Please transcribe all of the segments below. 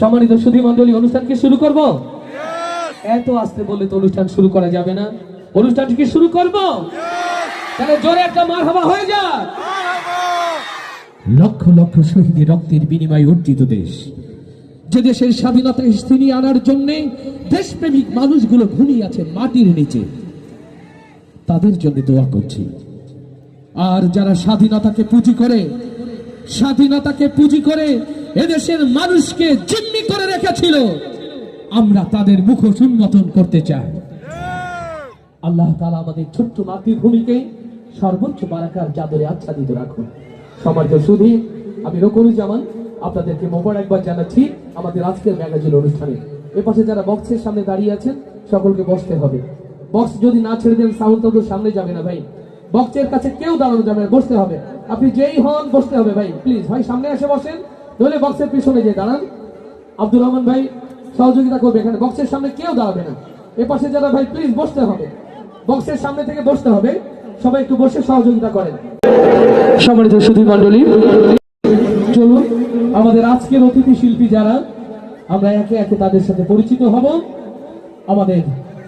সম্মানিত সুধী মন্ডলী অনুষ্ঠান কি শুরু করব? এত আসতে বললে তো অনুষ্ঠান শুরু করা যাবে না। অনুষ্ঠানটি কি শুরু করব? তাহলে জোরে একটা মার হওয়া হয়ে যা লক্ষ লক্ষ শহীদের রক্তের বিনিময়ে অর্জিত দেশ। যে দেশের স্বাধীনতা স্থিরিয়ে আনার জন্য দেশপ্রেমিক মানুষগুলো ঘুমিয়ে আছে মাটির নিচে। তাদের জন্য দোয়া করছি। আর যারা স্বাধীনতাকে পুঁজি করে স্বাধীনতাকে পুঁজি করে এদেশের মানুষকে জিম্মি করে রেখেছিল। আমরা তাদের মুখোশ উন্মোচন করতে চাই। আল্লাহ তালা আমাদের ছোট্ট মাতৃভূমিকে সর্বোচ্চ বারাকার চাদরে আচ্ছাদিত রাখুন। সমাজ সুধী আমি রকরুজ্জামান আপনাদেরকে মোবারকবাদ জানাচ্ছি আমাদের আজকের ম্যাগাজিন অনুষ্ঠানে। এপাশে যারা বক্সের সামনে দাঁড়িয়ে আছেন, সকলকে বসতে হবে। বক্স যদি না ছেড়ে দেন, সাউন্ড তো সামনে যাবে না ভাই। বক্সের কাছে কেউ দাঁড়ানো যাবে না, বসতে হবে। আপনি যেই হন, বসতে হবে ভাই। প্লিজ, ভাই, সামনে এসে বসেন। নইলে বক্সের পিছনে যে দাঁড়ান, আব্দুর রহমান ভাই সহযোগিতা করবে এখানে। বক্সের সামনে কেউ দাঁড়াবে না। এপাশে যারা ভাই প্লিজ বসতে হবে। বক্সের সামনে থেকে বসতে হবে। সবাই একটু বসে সহযোগিতা করেন। সম্মানিত সুধী মন্ডলী চলুন, আমাদের আজকের অতিথি শিল্পী যারা, আমরা একে একে তাদের সাথে পরিচিত হব। আমাদের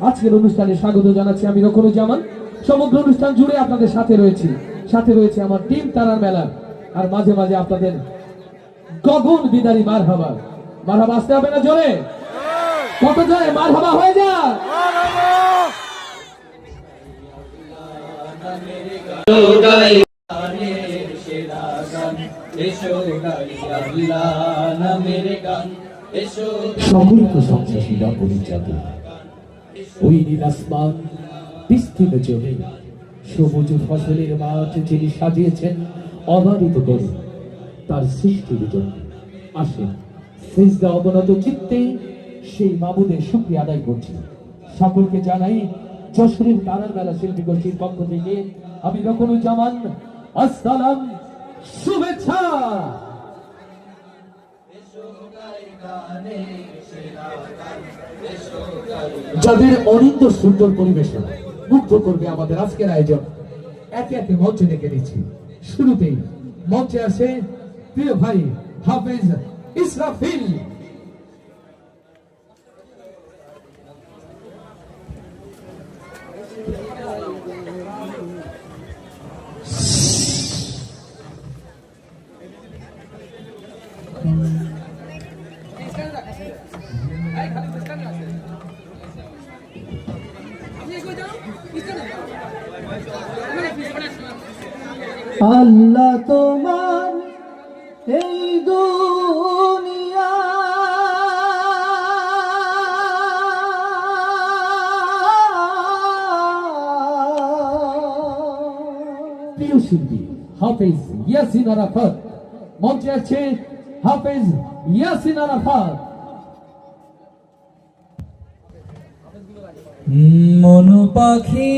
আজকের অনুষ্ঠানে স্বাগত জানাচ্ছি আমি জামান সমগ্র অনুষ্ঠান জুড়ে আপনাদের সাথে রয়েছি। সাথে রয়েছে আমার টিম তারার মেলা আর মাঝে মাঝে আপনাদের গগন বিদারী মার হাবা মার হাবা আসতে হবে না জোরে? কত জোরে? মার হাবা হয়ে যা। সবুজ ফসলের মাঠ যিনি সাজিয়েছেন অবারিত করে। তার সৃষ্টির জন্য আসেন। সেজদা অবনত চিত্তে সেই মাবুদের শুক্রিয়া আদায় করছি। সকলকে জানাই যশোরের তারার মেলা শিল্পী গোষ্ঠীর পক্ষ থেকে আমি রকনুজ্জামান, আসসালাম, শুভেচ্ছা। যাদের অনিন্দ সুন্দর পরিবেশন মুগ্ধ করবে আমাদের আজকের আয়োজন, একে একে মঞ্চে ডেকে নিচ্ছি। শুরুতেই মঞ্চে আসে প্রিয় ভাই হাফেজ ইসরাফিল। আল্লাহ তোমার প্রিয় শিল্পী হাফেজ ইয়াসিন আরাফাত মঞ্চে আছে হাফেজ ইয়াসিন আরাফাত মনু পাখি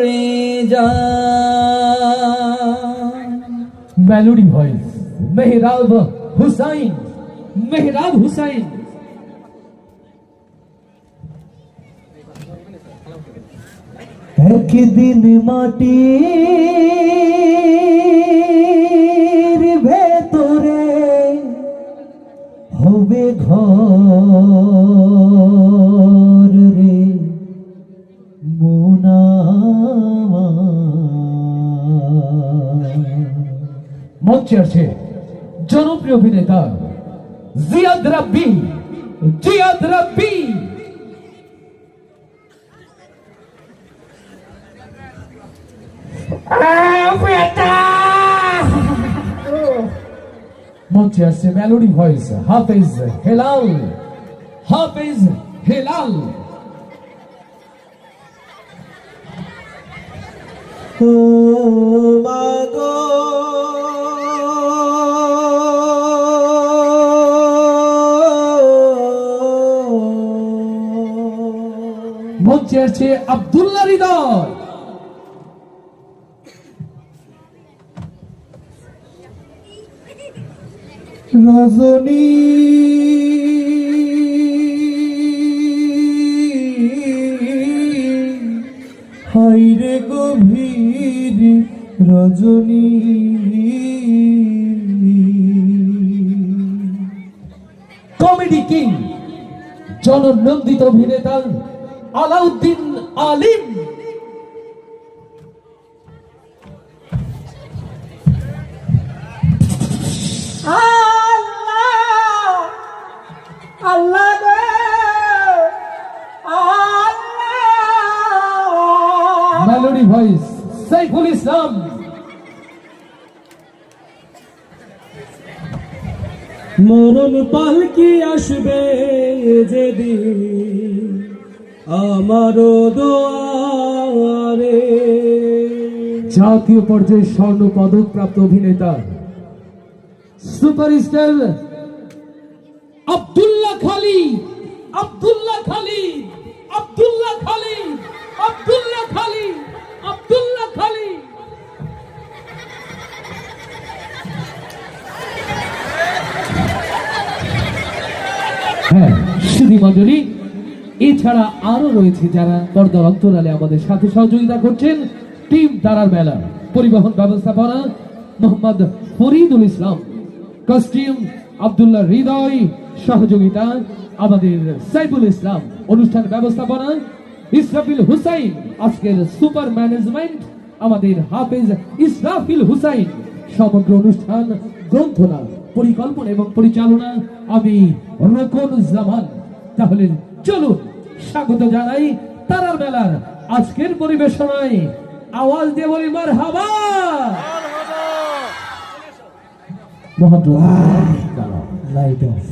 রে যা। Melody voice Mehrab Hussain Mehrab Hussain. একদিন মাটির ভেতরে হবে ঘর রে মোনা মঞ্চে আছে। জনপ্রিয় অভিনেতা জিয়াদ রাব্বি জিয়াদ রাব্বি মঞ্চে আছে মেলোডি ভয়েস হাফেজ হেলাল হাফেজ হেলাল ও মঞ্চে আছে আব্দুল্লাহ হৃদয়। রজনী গভীর রজনী। কমেডি কিং জননন্দিত অভিনেতা আলাউদ্দিন আলিম। আল্লাহ আল্লাহ গো আল্লাহ। Melody voice Saiful Islam. মরণ পালকি আসবে যেদিন? আমারও দোয়ারে। জাতীয় পর্যায়ে স্বর্ণ পদক প্রাপ্ত অভিনেতা সুপারস্টার আব্দুল্লাহ খালি আব্দুল্লাহ খালি আব্দুল্লাহ খালি আব্দুল্লাহ খালি আব্দুল্লাহ খালি হ্যাঁ সুধী মন্ডলী এছাড়া আরও রয়েছে যারা পর্দার অন্তরালে আমাদের সাথে সহযোগিতা করছেন। টিম তারার মেলা, পরিবহন ব্যবস্থাপনা, মোহাম্মদ ফরিদুল ইসলাম কস্টিউম আব্দুল্লাহ হৃদয়, সহযোগিতা, আমাদের সাইফুল ইসলাম, অনুষ্ঠান ব্যবস্থাপনা, ইসরাফিল হুসাইন, আজকের সুপার ম্যানেজমেন্ট, আমাদের হাফেজ ইসরাফিল হুসাইন, সমগ্র অনুষ্ঠান, গ্রন্থনা, পরিকল্পনা এবং পরিচালনা, আমি রকনুজ্জামান তাহলে চলুন স্বাগত জানাই তারার মেলার আজকের পরিবেশনায়। আওয়াজ দিয়ে বলি মার হাবা লাইট অফ